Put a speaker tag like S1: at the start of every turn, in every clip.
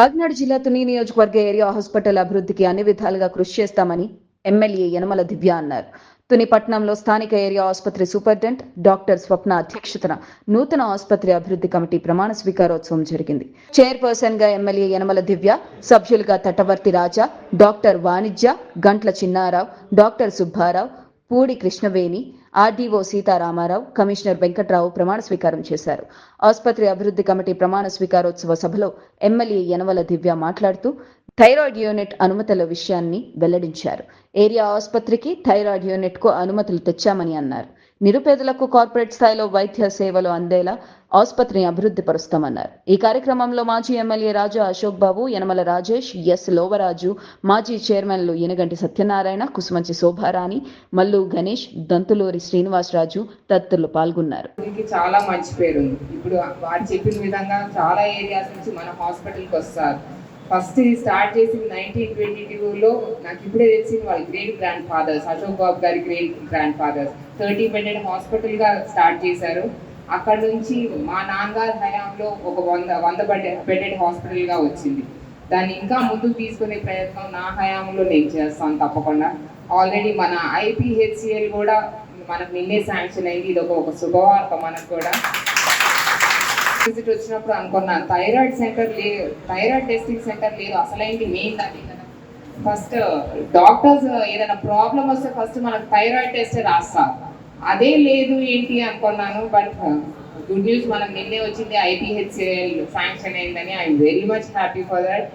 S1: కాకినాడ జిల్లా తుని నియోజకవర్గ area hospital అభివృద్ధికి అన్ని విధాలుగా కృషి చేస్తామని ఎమ్మెల్యే యనమల దివ్య అన్నారు. తుని పట్టణంలో స్థానిక ఏరియా ఆసుపత్రి సూపరింటెండెంట్ డాక్టర్ స్వప్న అధ్యక్షతన నూతన ఆసుపత్రి అభివృద్ధి కమిటీ ప్రమాణ స్వీకారోత్సవం జరిగింది. చైర్పర్సన్గా ఎమ్మెల్యే యనమల దివ్య సభ్యులుగా Tatavarthi Raja doctor Vanijya Gantla Chinnarao doctor Subbarao Pudi Krishnaveni RDO Sitaramarao commissioner Venkatrao ప్రమాణ స్వీకారం చేశారు. ఆసుపత్రి అభివృద్ధి కమిటీ ప్రమాణ స్వీకారోత్సవ సభలో ఎమ్మెల్యే యనవల దివ్య మాట్లాడుతూ థైరాయిడ్ యూనిట్ అనుమతుల విషయాన్ని వెల్లడించారు. ఏరియా ఆసుపత్రికి థైరాయిడ్ యూనిట్కు అనుమతులు తెచ్చామని అన్నారు. నిరుపేదలకు కార్పొరేట్ స్థాయిలో వైద్య సేవలు అందేలా ఆసుపత్రిని అభివృద్ధి పరుస్తామన్నారు. ఈ కార్యక్రమంలో మాజీ ఎమ్మెల్యే రాజా అశోక్ బాబు యనమల రాజేష్ ఎస్ లోవరాజు మాజీ చైర్మన్లు యనగంటి సత్యనారాయణ కుసుమంచి శోభారాణి మల్లు గణేష్ దంతులూరి శ్రీనివాసరాజు తదితరులు పాల్గొన్నారు.
S2: చాలా మంచి పేరు ఇప్పుడు వారు చెప్పిన విధంగా చాలా ఏరియాస్ నుంచి మన హాస్పిటల్కి వస్తారు. ఫస్ట్ ఇది స్టార్ట్ చేసింది నైన్టీన్ ట్వంటీ టూలో నాకు ఇప్పుడే తెలిసింది వాళ్ళ great grand fathers Ashok Babu గారి great grand fathers. Thirty bedded హాస్పిటల్గా start చేశారు. అక్కడ నుంచి మా నాన్నగారి హయాంలో ఒక వంద వంద బెడెడ్ బెడెడ్ హాస్పిటల్గా వచ్చింది. దాన్ని ఇంకా ముందుకు తీసుకునే ప్రయత్నం నా హయాంలో నేను చేస్తాను తప్పకుండా. ఆల్రెడీ మన ఐపీహెచ్సిఎల్ కూడా మనకు నిన్నే శాంక్షన్ అయింది. ఇది ఒక ఒక శుభవార్త మనకు కూడా. విజిట్ వచ్చినప్పుడు అనుకున్నాను. థైరాయిడ్ సెంటర్ లేదు థైరాయిడ్ టెస్టింగ్ సెంటర్ లేదు. అసలేంటి మెయిన్ అది కదా. ఫస్ట్ డాక్టర్స్ ఏదైనా ప్రాబ్లం వస్తే ఫస్ట్ మనకు థైరాయిడ్ టెస్ట్ రాస్తారు అదే లేదు ఏంటి అనుకున్నాను బట్ గుడ్ న్యూస్ మనం నిన్నే వచ్చింది ఐపీహెచ్ఎల్ శాంక్షన్ అయిందని. I'm very much happy for that.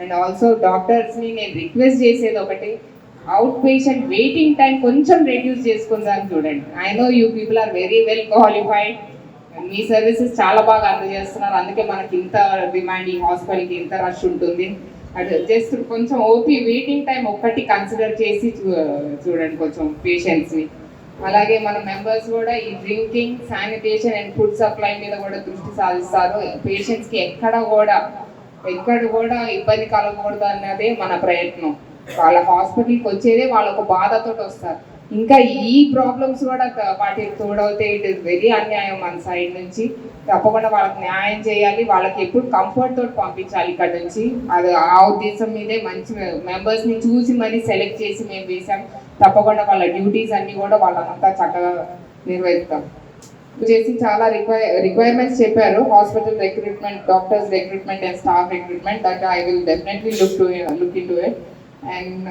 S2: And also డాక్టర్స్ని నేను రిక్వెస్ట్ చేసేది ఒకటి అవుట్ పేషెంట్ వెయిటింగ్ టైం కొంచెం రెడ్యూస్ చేసుకుందాం చూడండి. I know you people are very well qualified. Me services చాలా బాగా అందజేస్తున్నారు. అందుకే మనకి ఇంత డిమాండ్ ఈ హాస్పిటల్కి ఇంత రష్ ఉంటుంది. అది జస్ట్ కొంచెం ఓపీ వెయిటింగ్ టైం ఒక్కటి కన్సిడర్ చేసి చూ- చూడండి కొంచెం పేషెంట్స్ని అలాగే మన మెంబర్స్ కూడా ఈ drinking sanitation and food supply మీద కూడా దృష్టి సాధిస్తారు. పేషెంట్స్కి ఎక్కడ కూడా ఎక్కడ కూడా ఇబ్బంది కలగకూడదు అన్నదే మన ప్రయత్నం. వాళ్ళ హాస్పిటల్కి వచ్చేదే వాళ్ళ ఒక బాధతో వస్తారు. ఇంకా ఈ ప్రాబ్లమ్స్ కూడా వాటికి తోడవుతే ఇట్ ఇస్ వెరీ అన్యాయం మన సైడ్ నుంచి. తప్పకుండా వాళ్ళకి న్యాయం చేయాలి. వాళ్ళకి ఎప్పుడు కంఫర్ట్ తోటి పంపించాలి ఇక్కడ నుంచి. అది ఆ ఉద్దేశం మీదే మంచి మెంబర్స్ని చూసి మరీ సెలెక్ట్ చేసి మేము వేసాం తప్పకుండా వాళ్ళ డ్యూటీస్ అన్ని కూడా వాళ్ళంతా చక్కగా నిర్వహిస్తాం. చేసి చాలా రిక్వైర్ రిక్వైర్మెంట్స్ చెప్పారు. Hospital recruitment doctors recruitment and staff recruitment that I will definitely look to look in to it and